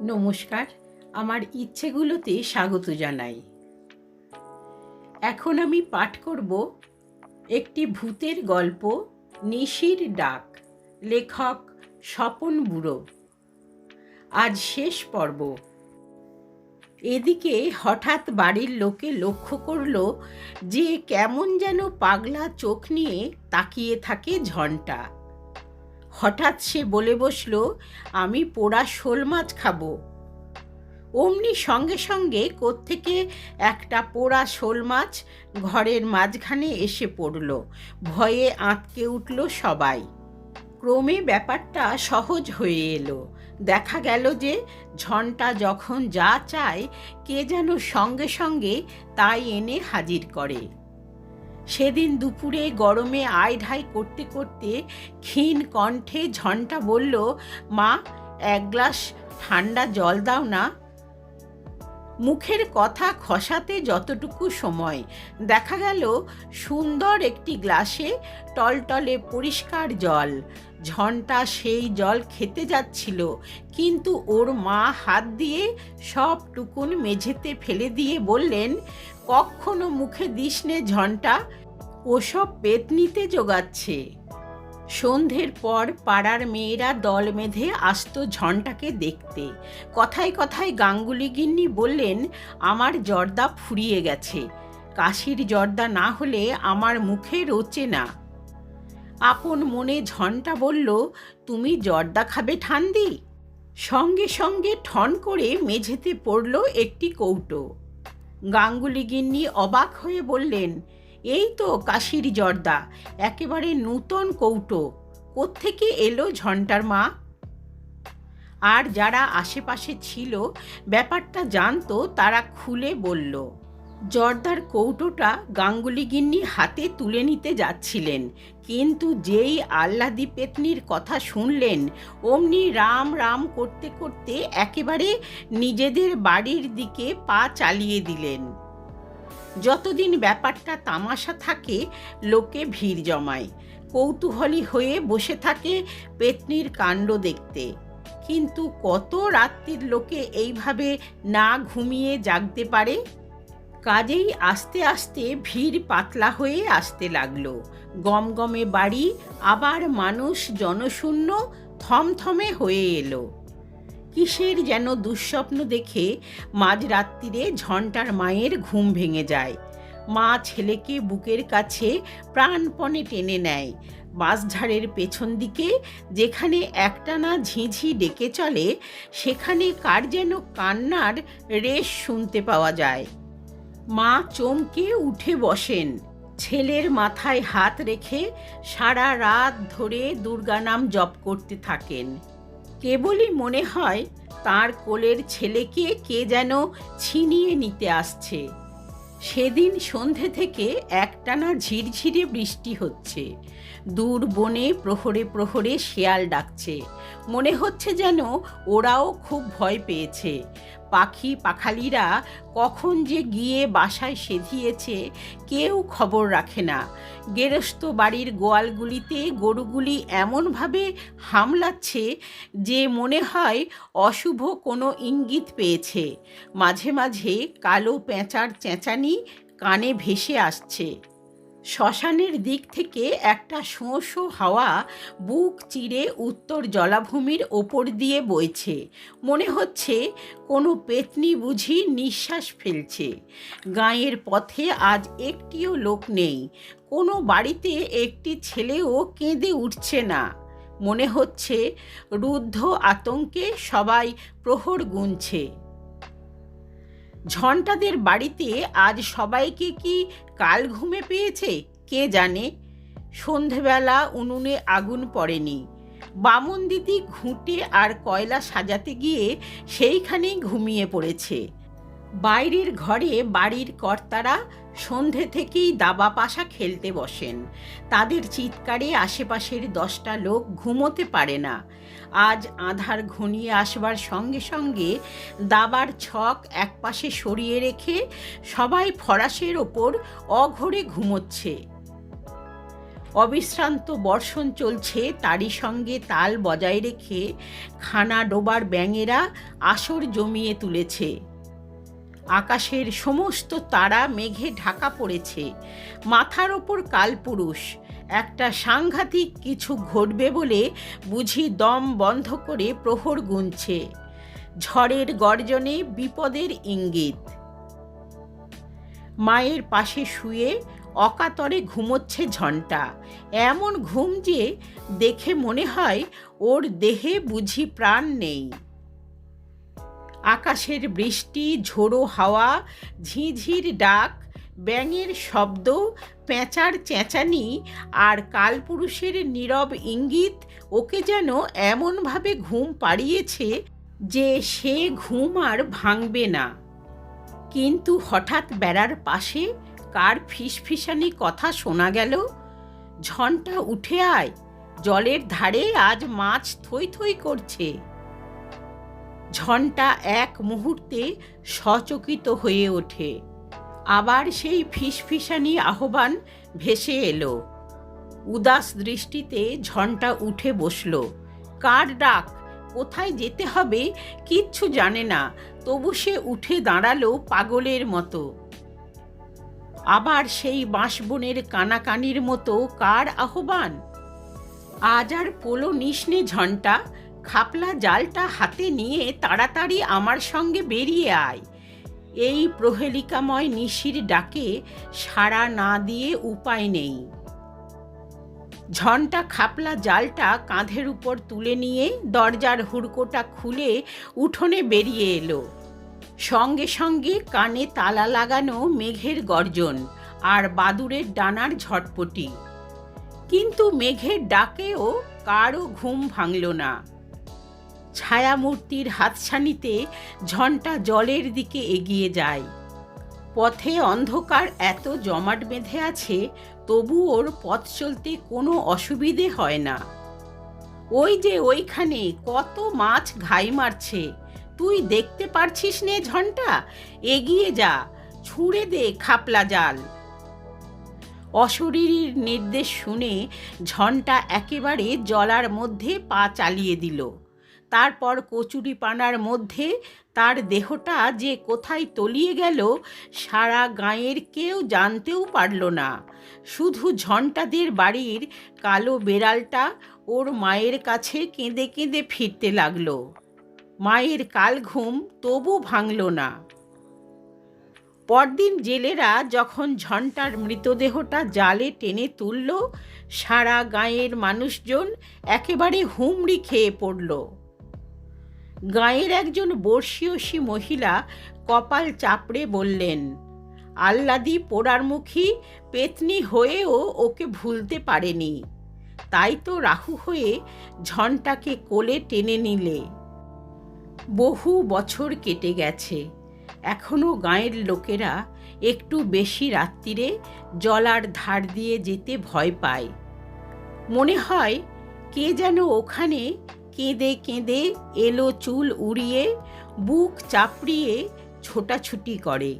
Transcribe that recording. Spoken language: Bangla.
নমস্কার, আমার ইচ্ছেগুলোতে স্বাগত জানাই। এখন আমি পাঠ করব একটি ভূতের গল্প, নিশির ডাক, লেখক স্বপন বুড়ো। আজ শেষ পর্ব। এদিকে হঠাৎ বাড়ির লোকে লক্ষ্য করল যে কেমন যেন পাগলা চোখ নিয়ে তাকিয়ে থাকে ঝনটা। হঠাৎ সে বলে বসল, আমি পোড়া শোল মাছ খাব। অমনি সঙ্গে সঙ্গে কোত্থেকে একটা পোড়া শোল মাছ ঘরের মাঝখানে এসে পড়ল। ভয়ে আঁতকে উঠল সবাই। ক্রমে ব্যাপারটা সহজ হয়ে এলো। দেখা গেল যে ঝনটা যখন যা চায়, কে যেন সঙ্গে সঙ্গে তাই এনে হাজির করে। সেদিন দুপুরে গরমে আয় ঢাই করতে করতে ক্ষীণ কণ্ঠে ঝনটা বলল, মা, এক গ্লাস ঠান্ডা জল দাও না। মুখের কথা খসাতে যতটুকু সময়। দেখা গেল সুন্দর একটি গ্লাসে টলটলে পরিষ্কার জল। ঝনটা সেই জল খেতে যাচ্ছিল, কিন্তু ওর মা হাত দিয়ে সব টুকুন মেঝেতে ফেলে দিয়ে বললেন, কখনো মুখে দিস নে ঝনটা ওসব পেতনিতে জোগাচ্ছে। সন্ধ্যের পর পাড়ার মেয়েরা দল বেঁধে আসতো ঝনটাকে দেখতে। কথায় কথায় গাঙ্গুলি গিন্নি বললেন, আমার জর্দা ফুরিয়ে গেছে। কাশির জর্দা না হলে আমার মুখে রোচে না। আপন মনে ঝনটা বলল, তুমি জর্দা খাবে ঠান্দি সঙ্গে সঙ্গে ঠন করে মেঝেতে পড়ল একটি কৌটো। গাঙ্গুলি গিন্নি অবাক হয়ে বললেন এই তো কাশির জর্দা, একেবারে নূতন কৌটো। কোত্থেকে এলো ঝন্টার মা? আর যারা আশেপাশে ছিল, ব্যাপারটা জানতো, তারা খুলে বলল, জর্দার কৌটোটা গাঙ্গুলি গিন্নি হাতে তুলে নিতে যাচ্ছিলেন, কিন্তু যেই আহ্লাদি পেতনির কথা শুনলেন, অমনি রাম রাম করতে করতে একেবারে নিজেদের বাড়ির দিকে পা চালিয়ে দিলেন। যতদিন ব্যাপারটা তামাশা থাকে, লোকে ভিড় জমায়। কৌতূহলী হয়ে বসে থাকে পেতনির কাণ্ড দেখতে। কিন্তু কত রাত্রির লোকে এইভাবে না ঘুমিয়ে জাগতে পারে? কাজেই আস্তে আস্তে ভিড় পাতলা হয়ে আসতে লাগল। গমগমে বাড়ি আবার মানুষ জনশূন্য থমথমে হয়ে এলো। কিসের যেন দুঃস্বপ্ন দেখে মাঝরাত্রিরে ঝন্টার মায়ের ঘুম ভেঙে যায়। মা ছেলেকে বুকের কাছে প্রাণপণে টেনে নেয়। বাঁশঝাড়ের পেছন দিকে যেখানে একটানা ঝিঝি ডেকে চলে, সেখানে কার যেন কান্নার রেশ শুনতে পাওয়া যায়। মা চমকে উঠে বসেন। ছেলের মাথায় হাত রেখে সারা রাত ধরে দুর্গা নাম জপ করতে থাকেন। কেবলই মনে হয় তার কোলের ছেলেকে কে যেন ছিনিয়ে নিতে আসছে। সেদিন সন্ধে থেকে একটানা ঝিরঝিরে বৃষ্টি হচ্ছে। দূর বনে প্রহরে প্রহরে শেয়াল ডাকছে। মনে হচ্ছে যেন ওরাও খুব ভয় পেয়েছে। পাখি পাখালিরা কখন যে গিয়ে বাসায় সেধিয়েছে কেউ খবর রাখে না। গেরস্ত বাড়ির গোয়ালগুলিতে গরুগুলি এমনভাবে হামলাচ্ছে যে মনে হয় অশুভ কোনো ইঙ্গিত পেয়েছে। মাঝে মাঝে কালো পেঁচার চেঁচানি কানে ভেসে আসছে। শ্মশানের দিক থেকে একটা শোঁ শোঁ হাওয়া বুক চিরে উত্তর জলাভূমির ওপর দিয়ে বইছে। মনে হচ্ছে কোনো পেতনি বুঝি নিঃশ্বাস ফেলছে। গাঁয়ের পথে আজ একটিও লোক নেই। কোনো বাড়িতে একটি ছেলেও কেঁদে উঠছে না। মনে হচ্ছে রুদ্ধ আতঙ্কে সবাই প্রহর গুনছে। ঝন্টাদের বাড়িতে আজ সবাইকে কি কাল ঘুমে পেয়েছে? কে জানে? সন্ধেবেলা উনুনে আগুন পড়েনি। বামন দিদি ঘুঁটে আর কয়লা সাজাতে গিয়ে সেইখানেই ঘুমিয়ে পড়েছে। বাইরের ঘরে বাড়ির কর্তারা সন্ধে থেকেই দাবা পাশা খেলতে বসেন। তাদের চিৎকারে আশেপাশের দশটা লোক ঘুমোতে পারে না। আজ আধার ঘনিয়ে আসবার সঙ্গে সঙ্গে দাবার ছক একপাশে সরিয়ে রেখে সবাই ফরাসের ওপর অঘরে ঘুমোচ্ছে। অবিশ্রান্ত বর্ষণ চলছে তারই সঙ্গে তাল বজায় রেখে খানা ডোবার ব্যাঙেরা আসর জমিয়ে তুলেছে। আকাশের সমস্ত তারা মেঘে ঢাকা পড়েছে। মাথার ওপর কালপুরুষ। একটা সাংঘাতিক কিছু ঘটবে বলে বুঝি দম বন্ধ করে প্রহর গুনছে। ঝড়ের গর্জনে বিপদের ইঙ্গিত। মায়ের পাশে শুয়ে অকাতরে ঘুমোচ্ছে ঝন্টা। এমন ঘুম যে দেখে মনে হয় ওর দেহে বুঝি প্রাণ নেই। আকাশের বৃষ্টি, ঝোড়ো হাওয়া, ঝিঝির ডাক, ব্যাঙের শব্দ, পেঁচার চেঁচানি আর কালপুরুষের নীরব ইঙ্গিত ওকে যেন এমনভাবে ঘুম পাড়িয়েছে যে সে ঘুম আর ভাঙবে না। কিন্তু হঠাৎ বেড়ার পাশে কার ফিসফিসানি কথা শোনা গেল? ঝনটা উঠে আয়, জলের ধারে আজ মাছ থই থই করছে। ঝনটা এক মুহূর্তে সচকিত হয়ে ওঠে। আবার সেই ফিসফিসানি আহ্বান ভেসে এলো। উদাস দৃষ্টিতে ঝনটা উঠে বসল। কার ডাক? কোথায় যেতে হবে? কিচ্ছু জানে না তবু সে উঠে দাঁড়াল পাগলের মতো। আবার সেই বাঁশবনের কানাকানির মতো কার আহ্বান? আজ আর পোলো নিষ্নে ঝন্টা খাপলা জালটা হাতে নিয়ে তাড়াতাড়ি আমার সঙ্গে বেরিয়ে আয়। এই প্রহেলিকাময় নিশির ডাকে সাড়া না দিয়ে উপায় নেই। ঝন্টা খাপলা জালটা কাঁধের উপর তুলে নিয়ে দরজার হুড়কোটা খুলে উঠোনে বেরিয়ে এলো। সঙ্গে সঙ্গে কানে তালা লাগানো মেঘের গর্জন আর বাদুরের ডানার ঝটপটি। কিন্তু মেঘের ডাকেও কারও ঘুম ভাঙল না। ছায়ামূর্তির হাতছানিতে ঝনটা জলের দিকে এগিয়ে যায়। পথে অন্ধকার এত জমাট বেঁধে আছে, তবু ওর পথ চলতে কোনো অসুবিধে হয় না। ওই যে ওইখানে কত মাছ ঘাই মারছে, তুই দেখতে পারছিস নে ঝন্টা? এগিয়ে যা, ছুঁড়ে দে খাপলা জাল। অশরীরীর নির্দেশ শুনে ঝনটা একেবারে জলার মধ্যে পা চালিয়ে দিল। তারপর কচুরি পানার মধ্যে তার দেহটা যে কোথায় তলিয়ে গেল, সারা গাঁয়ের কেউ জানতেও পারল না। শুধু ঝন্টাদের বাড়ির কালো বেড়ালটা ওর মায়ের কাছে কেঁদে কেঁদে ফিরতে লাগল। মায়ের কাল ঘুম তবু ভাঙল না। পরদিন জেলেরা যখন ঝন্টার মৃতদেহটা জালে টেনে তুলল, সারা গাঁয়ের মানুষজন একেবারে হুমড়ি খেয়ে পড়ল। গাঁয়ের একজন বর্ষীয়সী মহিলা কপাল চাপড়ে বললেন আল্লাদি পোড়ারমুখী পেতনি হয়েও ওকে ভুলতে পারেনি। তাই তো রাহু হয়ে ঝনটাকে কোলে টেনে নিলে। বহু বছর কেটে গেছে। এখনও গাঁয়ের লোকেরা একটু বেশি রাত্রিরে জলার ধার দিয়ে যেতে ভয় পায়। মনে হয় কে যেন ওখানে কেঁদে কেঁদে এলো চুল উড়িয়ে বুক চাপড়িয়ে ছোটাছুটি করে।